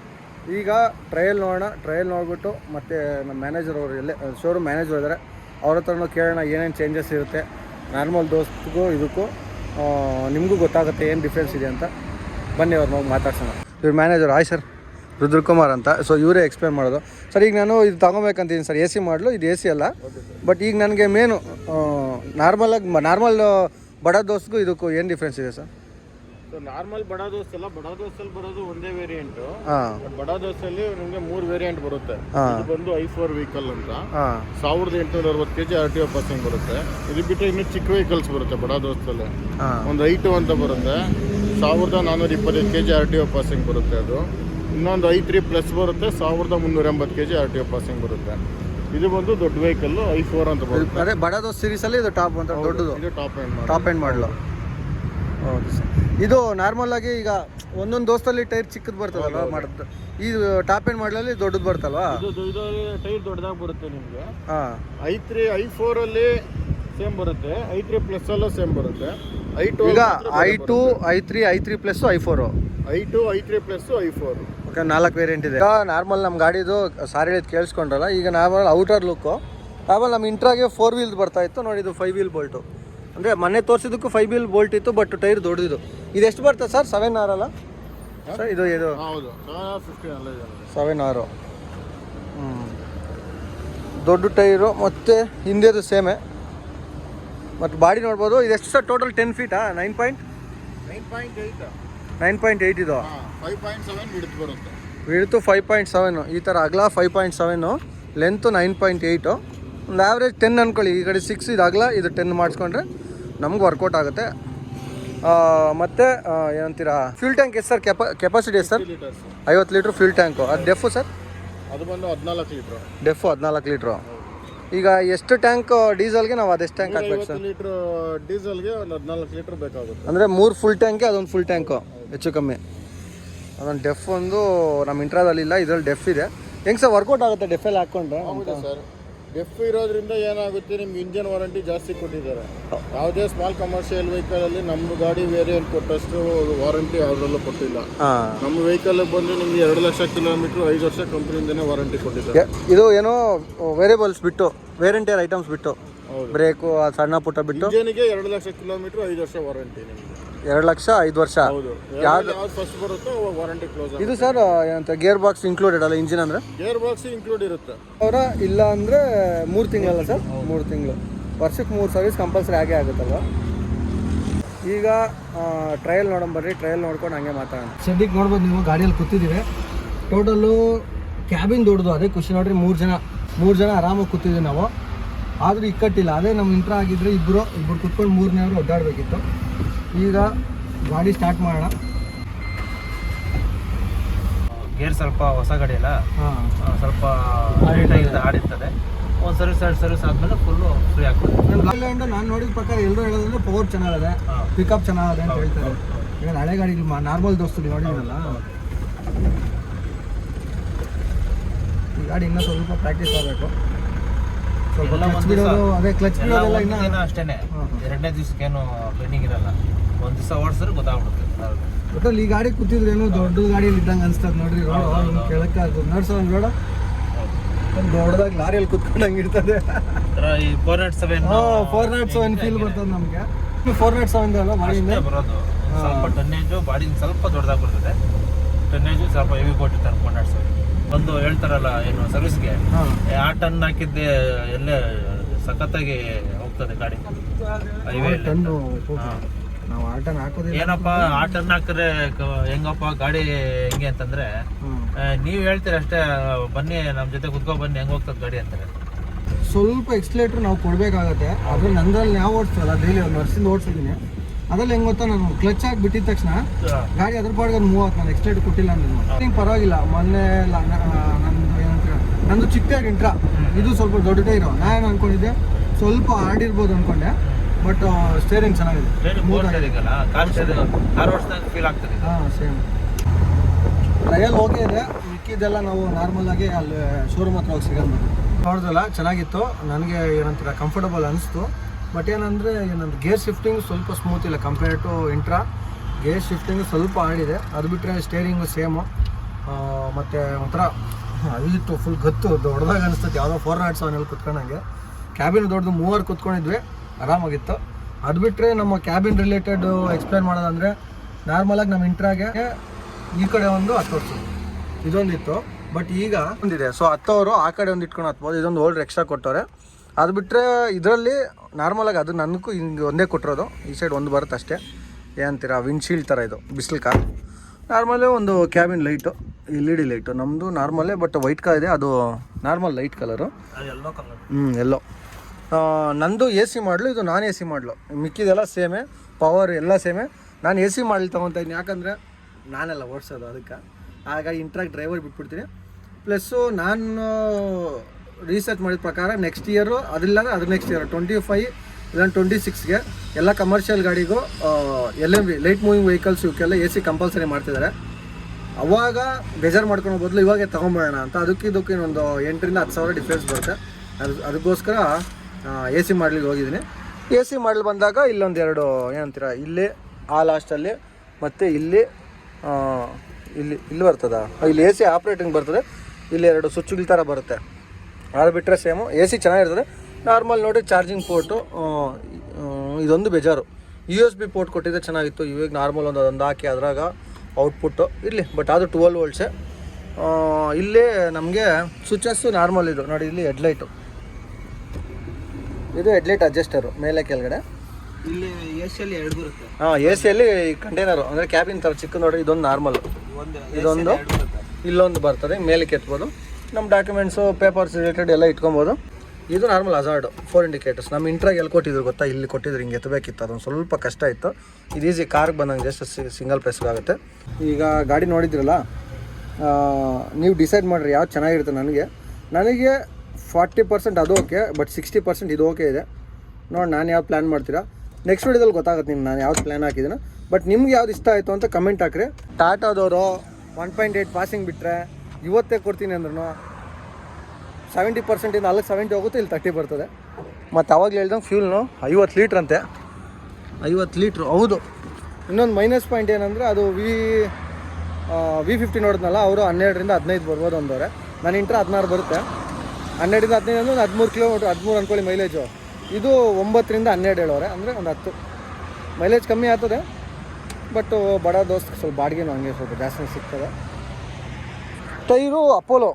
ಈಗ ಟ್ರಯಲ್ ನೋಡೋಣ. ಟ್ರಯಲ್ ನೋಡಿಬಿಟ್ಟು ಮತ್ತು ನಮ್ಮ ಮ್ಯಾನೇಜರ್ ಅವರು ಎಲ್ಲೇ ಶೋರೂಮ್ ಮ್ಯಾನೇಜರ್ ಇದ್ದಾರೆ ಅವ್ರ ಹತ್ರನೂ ಕೇಳೋಣ ಏನೇನು ಚೇಂಜಸ್ ಇರುತ್ತೆ. ನಾರ್ಮಲ್ ದೋಸ್ತಿಗೂ ಇದಕ್ಕೂ. ನಿಮಗೂ ಗೊತ್ತಾಗುತ್ತೆ ಏನು ಡಿಫ್ರೆನ್ಸ್ ಇದೆ ಅಂತ. ಬನ್ನಿ ಅವ್ರು ನಾವು ಮಾತಾಡ್ಸೋಣ. ಇವ್ರ ಮ್ಯಾನೇಜರ್ ಆಯ್ ಸರ್ ರುದ್ರಕುಮಾರ್ ಅಂತ. ಸೊ ಇವರೇ ಎಕ್ಸ್ಪ್ಲೇನ್ ಮಾಡೋದು. ಸರ್ ಈಗ ನಾನು ಇದು ತೊಗೊಬೇಕಂತೀನಿ ಸರ್ ಎ ಸಿ ಮಾಡಲು, ಇದು ಎ ಸಿ ಅಲ್ಲ. ಬಟ್ ಈಗ ನನಗೆ ಮೇನು ನಾರ್ಮಲಾಗಿ ನಾರ್ಮಲ್ ಬಡ ದೋಸ್ಗೂ ಇದಕ್ಕೂ ಏನು ಡಿಫ್ರೆನ್ಸ್ ಇದೆ ಸರ್ ನಾರ್ಮಲ್ ಬಡ ದೋಸೆ ಎಲ್ಲ ಬಡ ದೋಸೆಲಿ ಬರೋದು ಒಂದೇ ವೇರಿಯಂಟ್ ಬಡ ದೋಸೆಯಲ್ಲಿ ನಿಮಗೆ ಮೂರು ವೇರಿಯಂಟ್ ಬರುತ್ತೆ. ಇದು ಬಂದು ಐ ಫೋರ್ ವೆಹಿಕಲ್ ಅಂತ. ಸಾವಿರದ ಎಂಟುನೂರ ಅರವತ್ತು KG R T O passing ಬರುತ್ತೆ. ಇದು ಬಿಟ್ಟು ಇನ್ನು ಚಿಕ್ಕ ವೆಹಿಕಲ್ಸ್ ಬರುತ್ತೆ ಬಡ ದೋಸ್ತಲ್ಲಿ ಒಂದು ಐ ಟು ಅಂತ ಬರುತ್ತೆ. ಸಾವಿರದ ನಾನ್ನೂರ ಇಪ್ಪತ್ತೈದು K G R T O passing ಬರುತ್ತೆ ಅದು. ಇನ್ನೊಂದು ಐ ತ್ರೀ ಪ್ಲಸ್ ಬರುತ್ತೆ. ಸಾವಿರದ ಮುನ್ನೂರ ಎಂಬತ್ತು K G R T O passing ಬರುತ್ತೆ. ಇದು ಬಂದು ದೊಡ್ಡ ವೆಹಿಕಲ್ ಐ ಫೋರ್ ಅಂತ ಬರುತ್ತೆ. ಅದೇ ಬಡ ದೋಸ್ ಸೀರೀಸಲ್ಲಿ ಇದು ಟಾಪ್ ಅಂತ ದೊಡ್ಡದು. ಇದು ಟಾಪ್ ಎಂಡ್ ಟಾಪ್ ಎಂಡ್ ಮಾಡಲು ಹೌದು ಸರ್. ಇದು ನಾರ್ಮಲ್ ಆಗಿ ಈಗ ಒಂದೊಂದು ದೋಸ್ತಲ್ಲಿ ಟೈರ್ ಚಿಕ್ಕದು ಬರ್ತದಲ್ವ? ಮಾಡೋದು ಈ ಟಾಪ್ ಎಂಡ್ ಮಾಡಲಲ್ಲಿ ದೊಡ್ಡದು ಬರ್ತಲ್ವಾ? ಇದು ಇದು ಟೈರ್ ದೊಡ್ಡದಾಗಿ ಬರುತ್ತೆ ನಿಮಗೆ. ಹಾಂ. ಐ ತ್ರೀ ಐ ಫೋರ್ ಅಲ್ಲಿ ಸೇಮ್ ಬರುತ್ತೆ. ಐ ತ್ರೀ ಪ್ಲಸ್ ಅಲ್ಲೂ ಸೇಮ್ ಬರುತ್ತೆ. ಐ ಟು ಈಗ I two I three I three plus I four I two I three plus I four okay ನಾಲ್ಕು ವೇರಿಯಂಟ್ ಇದೆ. ನಾರ್ಮಲ್ ನಮ್ಮ ಗಾಡಿದು ಸಾರಿ ಕೇಳಿಸ್ಕೊಂಡ್ರಲ್ಲ ಈಗ ನಾರ್ಮಲ್ ಔಟರ್ ಲುಕ್ಕು ಆಮೇಲೆ ನಮ್ಮ ಇಂಟ್ರಾಗೆ ಫೋರ್ ವೀಲ್ ಬರ್ತಾ ಇತ್ತು. ನೋಡಿ ಇದು ಫೈವ್ ವೀಲ್ ಬೋಲ್ಟು ಅಂದರೆ ಮೊನ್ನೆ ತೋರಿಸಿದ್ದಕ್ಕೂ ಫೈವ್ ಬಿಲ್ ಬೋಲ್ಟ್ ಇತ್ತು ಬಟ್ ಟೈರ್ ದೊಡ್ಡದಿದು ಇದು ಎಷ್ಟು ಬರ್ತದೆ ಸರ್? ಸೆವೆನ್ ಆರ್ ಅಲ್ಲ? ಸರ್ ಇದು ಇದು. ಸೆವೆನ್ ಆರು ಹ್ಞೂ ದೊಡ್ಡ ಟೈರು ಮತ್ತು ಹಿಂದೆದು ಸೇಮೆ ಮತ್ತು ಬಾಡಿ ನೋಡ್ಬೋದು. ಇದೆಷ್ಟು sir total ten ಫೀಟಾ nine point nine point eight ಇದು? ವಿಡ್ತು ಫೈವ್ ಪಾಯಿಂಟ್ ಸೆವೆನು ಈ ಥರ ಅಗಲ five point seven length nine point eight ಒಂದು ಆ್ಯಾವ್ರೇಜ್ ಟೆನ್ ಅಂದ್ಕೊಳ್ಳಿ ಈ ಕಡೆ ಸಿಕ್ಸ್ ಇದಾಗಲ್ಲ ಇದು ಟೆನ್ ಮಾಡಿಸ್ಕೊಂಡ್ರೆ ನಮ್ಗೆ ವರ್ಕೌಟ್ ಆಗುತ್ತೆ. ಮತ್ತು ಏನಂತೀರಾ? ಫ್ಯೂಲ್ ಟ್ಯಾಂಕ್ ಎಷ್ಟು ಸರ್ ಕೆಪಾ ಕೆಪಾಸಿಟಿ ಎಷ್ಟು ಸರ್ ಐವತ್ತು ಲೀಟ್ರ್ ಫ್ಯೂಲ್ ಟ್ಯಾಂಕು ಅದು ಡೆಫು ಸರ್ ಅದು ಬಂದು ಹದಿನಾಲ್ಕು ಲೀಟ್ರ್ ಡೆಫು ಹದಿನಾಲ್ಕು ಲೀಟ್ರು ಈಗ ಎಷ್ಟು ಟ್ಯಾಂಕ್ ಡೀಸೆಲ್ಗೆ ನಾವು ಅದೆಷ್ಟು ಟ್ಯಾಂಕ್ ಹಾಕ್ಬೇಕು ಸರ್ ಲೀಟ್ರ್ ಡೀಸೆಲ್ಗೆ ಒಂದು ಹದಿನಾಲ್ಕು ಲೀಟ್ರ್ ಬೇಕಾಗುತ್ತೆ. ಅಂದರೆ ಮೂರು ಫುಲ್ ಟ್ಯಾಂಕೆ ಅದೊಂದು ಫುಲ್ ಟ್ಯಾಂಕು ಹೆಚ್ಚು ಕಮ್ಮಿ. ಅದೊಂದು ಡೆಫ್ ಒಂದು ನಮ್ಮ ಇಂಟ್ರಾದಲ್ಲಿ ಇಲ್ಲ ಇದರಲ್ಲಿ ಡೆಫ್ ಇದೆ. ಹೆಂಗೆ ಸರ್ ವರ್ಕೌಟ್ ಆಗುತ್ತೆ ಡೆಫಲ್ಲಿ ಹಾಕ್ಕೊಂಡ್ರೆ ಸರ್ ಎಫ್ ಇರೋದ್ರಿಂದ ಏನಾಗುತ್ತೆ ನಿಮ್ಗೆ ಇಂಜಿನ್ ವಾರಂಟಿ ಜಾಸ್ತಿ ಕೊಟ್ಟಿದ್ದಾರೆ. ಯಾವುದೇ ಸ್ಮಾಲ್ ಕಮರ್ಷಿಯಲ್ ವೆಹಿಕಲ್ ಅಲ್ಲಿ ನಮ್ಮ ಗಾಡಿ ವೇರಿಯಂಟ್ ಕೊಟ್ಟಷ್ಟು ವಾರಂಟಿ ಯಾವುದ್ರಲ್ಲೂ ಕೊಟ್ಟಿಲ್ಲ. ನಮ್ಮ ವೆಹಿಕಲ್ ಬಂದು ನಿಮ್ಗೆ ಎರಡು ಲಕ್ಷ ಕಿಲೋಮೀಟರ್ ಐದು ವರ್ಷ ಕಂಪ್ನಿಯಿಂದನೇ ವಾರಂಟಿ ಕೊಟ್ಟಿದ್ದಾರೆ. ಇದು ಏನೋ ವೇರಿಯಬಲ್ಸ್ ಬಿಟ್ಟು ವೇರಂಟಿ ಐಟಮ್ಸ್ ಬಿಟ್ಟು. ಬ್ರೇಕು ಆ ಸಣ್ಣ ಪುಟ್ಟ ಬಿಟ್ಟು. ಇಂಜಿನ್ಗೆ ಎರಡು ಲಕ್ಷ ಕಿಲೋಮೀಟರ್ ಐದು ವರ್ಷ ವಾರಂಟಿ ನಿಮಗೆ. ಎರಡು ಲಕ್ಷ ಐದು ವರ್ಷ. ಹೌದು. ಯಾವ್ದು? ಯಾವ್ದು ಫಸ್ಟ್ ಬರುತ್ತೋ ವಾರಂಟಿ ಕ್ಲೋಸ್ ಇದು ಸರ್ ಏನಂತ ಗೇರ್ ಬಾಕ್ಸ್ ಇನ್ಕ್ಲೂಡೆಡ್ ಅಲ್ಲ ಇಂಜಿನ್ ಅಂದ್ರೆ? ಗೇರ್ ಬಾಕ್ಸ್ ಇನ್ಕ್ಲೂಡ್ ಇರುತ್ತೆ. ಅವರ ಇಲ್ಲ ಅಂದ್ರೆ ಮೂರು ತಿಂಗಳಲ್ಲ ಸರ್? ಮೂರು ತಿಂಗಳು. ವರ್ಷಕ್ಕೆ ಮೂರು ಸರ್ವಿಸ್ ಕಂಪಲ್ಸರಿ ಆಗೇ ಆಗುತ್ತಲ್ವ? ಈಗ ಟ್ರಯಲ್ ನೋಡೋಣ ಬರ್ರಿ ಟ್ರಯಲ್ ನೋಡ್ಕೊಂಡು ಹಂಗೆ ಮಾತಾಡೋಣ. ಸದ್ಯಕ್ಕೆ ನೋಡ್ಬೋದು ನೀವು ಗಾಡಿಯಲ್ಲಿ ಕೂತಿದ್ದೀವಿ. ಟೋಟಲ್ಲು ಕ್ಯಾಬಿನ್ ದೊಡ್ಡದು ಅದೇ ಖುಷಿ ನೋಡ್ರಿ ಮೂರು ಜನ ಮೂರು ಜನ ಆರಾಮಾಗಿ ಕೂತಿದ್ದೀವಿ ನಾವು. ಆದರೂ ಇಕ್ಕಟ್ಟಿಲ್ಲ ಅದೇ ನಮ್ಮ ಇಂಟ್ರ ಆಗಿದ್ರೆ ಇಬ್ಬರು ಇಬ್ಬರು ಕೂತ್ಕೊಂಡು ಮೂರನೇ ಅವರು ಒದ್ದಾಡಬೇಕಿತ್ತು. ಈಗ ಗಾಡಿ ಸ್ಟಾರ್ಟ್ ಮಾಡೋಣ. ಗೇರ್ ಸ್ವಲ್ಪ ಹೊಸ ಗಾಡಿ ಅಲ್ಲ? ಸ್ವಲ್ಪ ಆಡಿರ್ತದೆ. ಒಂದು ಸರ್ವಿಸ್ ಎರಡು ಸರ್ವಿಸ್ ಆದಮೇಲೆ ಫುಲ್ಲು ಫ್ರೀ ಆಗ್ತದೆ. ನಾನು ನೋಡಿದ ಪ್ರಕಾರ ಎಲ್ಲರೂ ಹೇಳೋದಂದ್ರೆ ಪವರ್ ಚೆನ್ನಾಗಿದೆ ಪಿಕಪ್ ಚೆನ್ನಾಗಿದೆ ಅಂತ ಹೇಳ್ತಾರೆ. ಈಗ ಹಳೆ ಗಾಡಿ ನಾರ್ಮಲ್ ದೋಸ್ತು ನೋಡಿದ್ರಲ್ಲ? ಈ ಗಾಡಿ ಇನ್ನೂ ಸ್ವಲ್ಪ ಪ್ರಾಕ್ಟೀಸ್ ಆಗಬೇಕು ಸ್ವಲ್ಪ ಎಲ್ಲ ಕ್ಲಚ್ ಒಂದ್ ಬಿಡೋದು ದಿವ್ಸ- ಅದೇ ಕ್ಲಚ್ ದಿನ ಅಷ್ಟೇನೆ. ಎರಡನೇ ದಿವಸಕ್ಕೇನು ಬೆಂಡಿಂಗ್ ಇರಲ್ಲ. ಒಂದು ದಿವಸ ಓಡಿಸಿದ್ರೆ ಗೊತ್ತಾಗ್ಬಿಡುತ್ತೆ. ಒಟ್ಟಲ್ಲಿ ಈ ಗಾಡಿ ಕೂತಿದ್ರೇನು ದೊಡ್ಡ ಗಾಡಿಯಲ್ಲಿ ಇದ್ದಂಗೆ ಅನ್ಸ್ತದೆ ನೋಡ್ರಿ. ರೋಡ್ ಕೆಳಕ್ಕೆ ಅದು ನಡ್ಸೋ ರೋಡ. ದೊಡ್ಡದಾಗಿ ಲಾರಿಯಲ್ಲಿ ಕುತ್ಕೊಂಡಂಗೆ ಇರ್ತದೆ. ಈ four naught seven four naught seven feel ಬರ್ತದೆ ನಮಗೆ. ಫೋರ್ ನಾಟ್ ಸೆವೆನ್ ಅಲ್ಲ ಗಾಡಿಯಿಂದ ಬರೋದು. ಸ್ವಲ್ಪ ಟನ್ನೇಜು ಬಾಡಿ ಸ್ವಲ್ಪ ದೊಡ್ಡದಾಗಿ ಬರ್ತದೆ. ಟನ್ನೇಜು ಸ್ವಲ್ಪ ಹೆವಿ ಕೊಟ್ಟಿರ್ತಾರೆ ಫೋರ್ ನಾಟ್ ಸೆವೆನ್ ಒಂದು ಹೇಳ್ತಾರಲ್ಲ ಏನು ಸರ್ವಿಸ್ಗೆ ಆ ಟನ್ ಹಾಕಿದ್ದೆ ಎಲ್ಲೇ ಸಖತ್ತಾಗಿ ಹೋಗ್ತದೆ ಗಾಡಿ. ಹೈವೇ ನಾವು ಟನ್ ಹಾಕೋದಿಲ್ಲ. ಏನಪ್ಪ ಆ ಟನ್ ಹಾಕಿದ್ರೆ ಹೆಂಗಪ್ಪ ಗಾಡಿ ಹೆಂಗೆ ಅಂತಂದ್ರೆ ನೀವು ಆ, ನೀವ್ ಹೇಳ್ತೀರ ಅಷ್ಟೇ ಬನ್ನಿ ನಮ್ಮ ಜೊತೆ ಕುತ್ಕೊ ಬನ್ನಿ ಹೆಂಗ್ ಹೋಗ್ತದ ಗಾಡಿ ಅಂತಾರೆ ಸ್ವಲ್ಪ ಎಕ್ಸ್ಲೇಟ್ರ್ ನಾವು ಕೊಡಬೇಕಾಗತ್ತೆ. ಅದು ನಂದ್ರಲ್ಲಿ ನಾವು ಓಡಿಸ್ತಲ್ಲ ಡೈಲಿ ಒಂದು ವರ್ಷದಿಂದ ಓಡಿಸಿದ್ದೀನಿ. ಅದ್ರಲ್ಲಿ ಹೆಂಗ್ ಗೊತ್ತಾ ನಾನು ಕ್ಲಚ್ ಆಗಿ ಬಿಟ್ಟಿದ ತಕ್ಷಣ ಗಾಡಿ ಅದ್ರ ಪಾಡ್ಗೆ ಮೂವ್ ಆಗುತ್ತೆ ನಾನು ಎಕ್ಸ್ಟ್ರೇಟ್ ಕೊಟ್ಟಿಲ್ಲ ಅಂದ್ರೆ ನಿಂಗೆ ಪರವಾಗಿಲ್ಲ ಮೊನ್ನೆ ನಂದು ಏನಂತ ನಂದು ಚಿಕ್ಕ ಇಂಟ್ರಾ. ಇದು ಸ್ವಲ್ಪ ದೊಡ್ಡದೇ ಇರೋ. ನಾನು ಅನ್ಕೊಂಡಿದ್ದೆ ಸ್ವಲ್ಪ ಆಡಿರ್ಬೋದು ಅನ್ಕೊಂಡೆ ಬಟ್ ಸ್ಟೇರಿಂಗ್ ಚೆನ್ನಾಗಿದೆ. ಹಾಂ ಸೇಮ್ ಟ್ರಯಲ್ ಓಕೆ ಇದೆ. ಮಿಕ್ಕಿದ್ದೆಲ್ಲ ನಾವು ನಾರ್ಮಲ್ ಆಗಿ ಅಲ್ಲಿ ಶೋರೂಮ್ ಹತ್ರ ಹೋಗಿ ಸಿಗಲ್ಲ. ನೋಡಿದ್ರಲ್ಲ ಚೆನ್ನಾಗಿತ್ತು. ನನಗೆ ಏನಂತೀರ ಕಂಫರ್ಟಬಲ್ ಅನಿಸ್ತು. ಬಟ್ ಏನಂದರೆ ಏನಂದ್ರೆ ಗೇರ್ ಶಿಫ್ಟಿಂಗ್ ಸ್ವಲ್ಪ ಸ್ಮೂತ್ ಇಲ್ಲ compare to Intra gear shifting ಸ್ವಲ್ಪ ಆಡಿದೆ ಅದು ಬಿಟ್ಟರೆ ಸ್ಟೇರಿಂಗು ಸೇಮು ಮತ್ತು ಒಂಥರ ಅದಿತ್ತು ಫುಲ್ ಗತ್ತು, ದೊಡ್ಡದಾಗ ಅನಿಸ್ತದೆ ಯಾವುದೋ ಫೋರ್ ನಾಟ್ ಸೆವೆನಲ್ಲಿ ಕುತ್ಕೊಂಡಂಗೆ. ಕ್ಯಾಬಿನ್ ದೊಡ್ಡದು ಮೂವರು ಕುತ್ಕೊಂಡಿದ್ವಿ. ಆರಾಮಾಗಿತ್ತು. ಅದು ಬಿಟ್ಟರೆ ನಮ್ಮ ಕ್ಯಾಬಿನ್ ರಿಲೇಟೆಡ್ ಎಕ್ಸ್ಪ್ಲೇನ್ ಮಾಡೋದಂದರೆ ನಾರ್ಮಲಾಗಿ ನಮ್ಮ ಇಂಟ್ರಾಗೆ ಈ ಕಡೆ ಒಂದು ಹತ್ತು ವರ್ಷ. ಇದೊಂದಿತ್ತು. ಬಟ್ ಈಗ ಒಂದಿದೆ. ಸೊ ಹತ್ತವರು ಆ ಕಡೆ ಒಂದು ಇಟ್ಕೊಂಡು ಹತ್ಬೋದು. ಇದೊಂದು ಓಲ್ಡ್ ಎಕ್ಸ್ಟ್ರಾ ಕೊಟ್ಟವ್ರೆ. ಅದು ಬಿಟ್ಟರೆ ಇದರಲ್ಲಿ ನಾರ್ಮಲಾಗಿ ಅದು ನನಗೂ ಹಿಂಗೆ ಒಂದೇ ಕೊಟ್ಟಿರೋದು. ಈ ಸೈಡ್ ಒಂದು ಬರುತ್ತೆ ಅಷ್ಟೇ. ಏನಂತೀರ ವಿಂಡ್ಶೀಲ್ಡ್ ಥರ ಇದು ಬಿಸಿಲು ಕಾರ್ ನಾರ್ಮಲ್ಲೇ ಒಂದು cabin light L E D light ನಮ್ಮದು ನಾರ್ಮಲ್ಲೇ ಬಟ್ ವೈಟ್ ಕಾರ್ ಇದೆ. ಅದು normal light colour yellow colour ಹ್ಞೂ ಎಲ್ಲೋ ನಂದು ಎ ಸಿ ಮಾಡಲು ಇದು ನಾನ್ ಎ ಸಿ ಮಾಡಲು. ಮಿಕ್ಕಿದೆಲ್ಲ ಸೇಮೆ ಪವರ್ ಎಲ್ಲ ಸೇಮೆ ನಾನು ಎ ಸಿ ಮಾಡಲಿ ತೊಗೊತಾ ಇದ್ದೀನಿ ಯಾಕಂದರೆ ನಾನೆಲ್ಲ ಓಡಿಸೋದು ಅದಕ್ಕೆ. ಆಗ ಇಂಟ್ರಾಕ್ ಡ್ರೈವರ್ ಬಿಟ್ಬಿಡ್ತೀನಿ. ಪ್ಲಸ್ಸು ನಾನು ರಿಸರ್ಚ್ ಮಾಡಿದ ಪ್ರಕಾರ ನೆಕ್ಸ್ಟ್ ಇಯರು ಅದಿಲ್ಲ ಅದು ನೆಕ್ಸ್ಟ್ ಇಯರ್ ಟ್ವೆಂಟಿ ಫೈವ್ ಇಲ್ಲ ಟ್ವೆಂಟಿ ಸಿಕ್ಸ್ಗೆ ಎಲ್ಲ commercial ಗಾಡಿಗೂ L M V light moving vehicles ಇವಕ್ಕೆಲ್ಲ ಎ ಸಿ ಕಂಪಲ್ಸರಿ ಮಾಡ್ತಿದ್ದಾರೆ ಅವಾಗ ಬೇಜಾರು ಮಾಡ್ಕೊಳೋ ಬದಲು ಇವಾಗೆ ತೊಗೊಂಬೇಡೋಣ ಅಂತ. ಅದಕ್ಕೆ ಇದಕ್ಕೆ ಒಂದು ಎಂಟರಿಂದ ಹತ್ತು ಸಾವಿರ ಡಿಫ್ರೆನ್ಸ್ ಬರುತ್ತೆ. ಅದು, ಅದಕ್ಕೋಸ್ಕರ ಎ ಸಿ ಮಾಡ್ಲಿಕ್ಕೆ ಹೋಗಿದ್ದೀನಿ. ಎ ಸಿ ಮಾಡಲು ಬಂದಾಗ ಇಲ್ಲೊಂದು ಎರಡು, ಏನಂತೀರ, ಇಲ್ಲಿ, ಆ ಲಾಸ್ಟಲ್ಲಿ ಮತ್ತು ಇಲ್ಲಿ ಇಲ್ಲಿ ಇಲ್ಲಿ ಬರ್ತದ? ಇಲ್ಲಿ ಎ ಸಿ ಆಪ್ರೇಟಿಂಗ್ ಬರ್ತದೆ. ಇಲ್ಲಿ ಎರಡು ಸ್ವಿಚ್ಗಳ ಥರ ಬರುತ್ತೆ. ಅದು ಬಿಟ್ಟರೆ ಸೇಮು ಎ ಸಿ ಚೆನ್ನಾಗಿರ್ತದೆ. ನಾರ್ಮಲ್ ನೋಡಿ ಚಾರ್ಜಿಂಗ್ ಪೋರ್ಟು ಇದೊಂದು ಬೇಜಾರು. ಯು ಎಸ್ ಬಿ ಪೋರ್ಟ್ ಕೊಟ್ಟಿದ್ದೆ ಚೆನ್ನಾಗಿತ್ತು. ಇವಾಗ ನಾರ್ಮಲ್ ಒಂದು ಅದೊಂದು ಹಾಕಿ ಅದ್ರಾಗ ಔಟ್ಪುಟ್ಟು ಇರಲಿ ಬಟ್ ಅದು ಟ್ವೆಲ್ ವೋಲ್ಟ್ಸೆ ಇಲ್ಲೇ ನಮಗೆ ಸ್ವಿಚಸ್ಸು ನಾರ್ಮಲ್ ಇದು. ನೋಡಿ ಇಲ್ಲಿ ಹೆಡ್ಲೈಟು ಇದು ಹೆಡ್ಲೈಟ್ ಅಡ್ಜಸ್ಟರು ಮೇಲೆ ಕೆಳಗಡೆ. ಇಲ್ಲಿ ಏಷ್ಯಲ್ಲಿ ಎರಡು ಬರುತ್ತೆ. ಹಾಂ ಎ ಸಿಯಲ್ಲಿ ಕಂಟೈನರು ಅಂದರೆ ಕ್ಯಾಬಿನ್ ಥರ ಚಿಕ್ಕ ನೋಡಿ ಇದೊಂದು ನಾರ್ಮಲ್ ಇದೊಂದು ಇಲ್ಲೊಂದು ಬರ್ತದೆ ಮೇಲೆ ಕೆತ್ಬೋದು ನಮ್ಮ ಡಾಕ್ಯುಮೆಂಟ್ಸು ಪೇಪರ್ಸ್ ರಿಲೇಟೆಡ್ ಎಲ್ಲ ಇಟ್ಕೊಬೋದು. ಇದು ನಾರ್ಮಲ್ ಅಜಾರ್ಡ್ ಫೋರ್ ಇಂಡಿಕೇಟರ್ಸ್ ನಮ್ಮ ಇಂಟ್ರಾಗ ಎಲ್ಲಿ ಕೊಟ್ಟಿದ್ರು ಗೊತ್ತಾ? ಇಲ್ಲಿ ಕೊಟ್ಟಿದ್ರು, ಹಿಂಗೆ ಎತ್ತಬೇಕಿತ್ತು. ಅದೊಂದು ಸ್ವಲ್ಪ ಕಷ್ಟ ಇತ್ತು. ಇದು ಈಸಿ ಕಾರ್ಗೆ ಬಂದಂಗೆ ಜಸ್ಟ್ ಸಿಂಗಲ್ ಪ್ರೆಸ್ಗಾಗುತ್ತೆ ಈಗ ಗಾಡಿ ನೋಡಿದ್ರಲ್ಲ ನೀವು ಡಿಸೈಡ್ ಮಾಡಿರಿ ಯಾವ್ದು ಚೆನ್ನಾಗಿರುತ್ತೆ ನನಗೆ. ನನಗೆ ಫಾರ್ಟಿ ಪರ್ಸೆಂಟ್ ಅದು ಓಕೆ ಬಟ್ ಸಿಕ್ಸ್ಟಿ ಪರ್ಸೆಂಟ್ ಇದು ಓಕೆ ಇದೆ. ನೋಡಿ, ನಾನು ಯಾವ್ದು ಪ್ಲ್ಯಾನ್ ಮಾಡ್ತೀರಾ? ನೆಕ್ಸ್ಟ್ ವಿಡಿಯೋದಲ್ಲಿ ಗೊತ್ತಾಗುತ್ತೆ ನಿಮ್ಗೆ ನಾನು ಯಾವ್ದು ಪ್ಲ್ಯಾನ್ ಹಾಕಿದ್ದೀನಿ. ಬಟ್ ನಿಮ್ಗೆ ಯಾವ್ದು ಇಷ್ಟ ಆಯಿತು ಅಂತ ಕಮೆಂಟ್ ಹಾಕ್ರಿ. ಟಾಟಾದವರು ಒನ್ ಪಾಯಿಂಟ್ ಏಯ್ಟ್ ಪಾಸಿಂಗ್ ಬಿಟ್ಟರೆ ಇವತ್ತೇ ಕೊಡ್ತೀನಿ ಅಂದ್ರೂ ಸೆವೆಂಟಿ ಪರ್ಸೆಂಟಿಂದ ಅಲ್ಲಿಗೆ ಸೆವೆಂಟಿ ಹೋಗುತ್ತೆ, ಇಲ್ಲಿ ತರ್ಟಿ ಬರ್ತದೆ. ಮತ್ತು ಅವಾಗಲೇ ಹೇಳ್ದಂಗೆ ಫ್ಯೂಲ್ನು ಐವತ್ತು ಲೀಟ್ರ್ ಅಂತೆ. ಐವತ್ತು ಲೀಟ್ರು ಹೌದು. ಇನ್ನೊಂದು ಮೈನಸ್ ಪಾಯಿಂಟ್ ಏನಂದರೆ ಅದು ವಿ ವಿ ಫಿಫ್ಟಿ ನೋಡಿದ್ನಲ್ಲ, ಅವರು ಹನ್ನೆರಡರಿಂದ ಹದಿನೈದು ಬರ್ಬೋದು ಅಂದವರೆ. ನನ್ನ ಇಂಟ್ರ ಹದಿನಾರು ಬರುತ್ತೆ. ಹನ್ನೆರಡರಿಂದ ಹದಿನೈದು ಅಂದರೆ ಒಂದು ಹದಿಮೂರು ಕಿಲೋಮೀಟ್ರ್ ಹದಿಮೂರು ಅಂದ್ಕೊಳ್ಳಿ ಮೈಲೇಜು ಇದು ಒಂಬತ್ತರಿಂದ ಹನ್ನೆರಡು ಹೇಳೋರೆ ಅಂದರೆ ಒಂದು ಹತ್ತು. ಮೈಲೇಜ್ ಕಮ್ಮಿ ಆಗ್ತದೆ ಬಟ್ ಬಡ ದೋಸ್ತ್ ಸ್ವಲ್ಪ ಬಾಡಿಗೆನೂ ಹಂಗೆ ಸ್ವಲ್ಪ ಜಾಸ್ತಿ ಸಿಗ್ತದೆ. ಟೈರು ಅಪೋಲೋ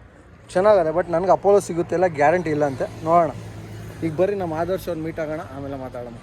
ಚೆನ್ನಾಗದೆ, ಬಟ್ ನನಗೆ ಅಪೋಲೋ ಸಿಗುತ್ತೆ ಇಲ್ಲ ಗ್ಯಾರಂಟಿ ಇಲ್ಲ ಅಂತೆ. ನೋಡೋಣ. ಈಗ ಬರ್ರಿ, ನಮ್ಮ ಆದರ್ಶ ಅವ್ರು ಮೀಟ್ ಆಗೋಣ, ಆಮೇಲೆ ಮಾತಾಡೋಣ.